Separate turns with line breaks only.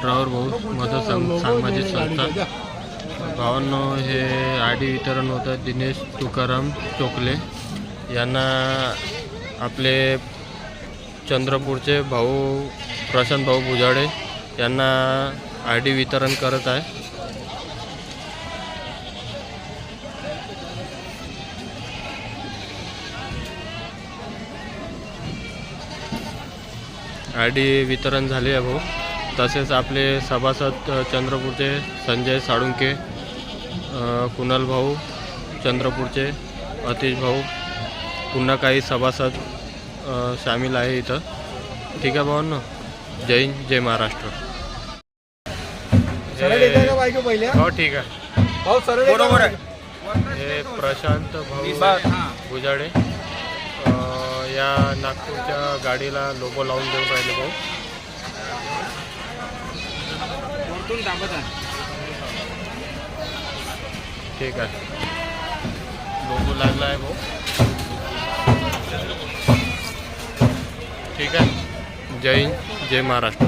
Driver भाऊ माझं सांग सामाजिक संस्था. भावांनो हे आडी वितरण होतं दिनेश तुकाराम चोकले. यांना आपले चंद्रपूरचे भाऊ प्रशांत भाऊ बुजाडे यांना आय डी वितरण करत आहे. आय डी वितरण झाले आहे भाऊ. तसेच आपले सभासद चंद्रपूरचे संजय साळुंके कुणाल भाऊ चंद्रपूरचे अतिश भाऊ पुन्हा काही सभासद सामील आहे इथं. ठीक आहे भावांनो जय हिंद जय महाराष्ट्र. हो ठीक आहे.
भाऊ बरोबर आहे.
हे प्रशांत भाऊ बुजाडे अ, या नागपूरच्या गाडीला लोगो लावून देऊन राहिले भाऊ.
वरतून दाबत आहे.
ठीक आहे. लोगो लागला आहे भाऊ. ठीक आहे. जय हिंद जय महाराष्ट्र.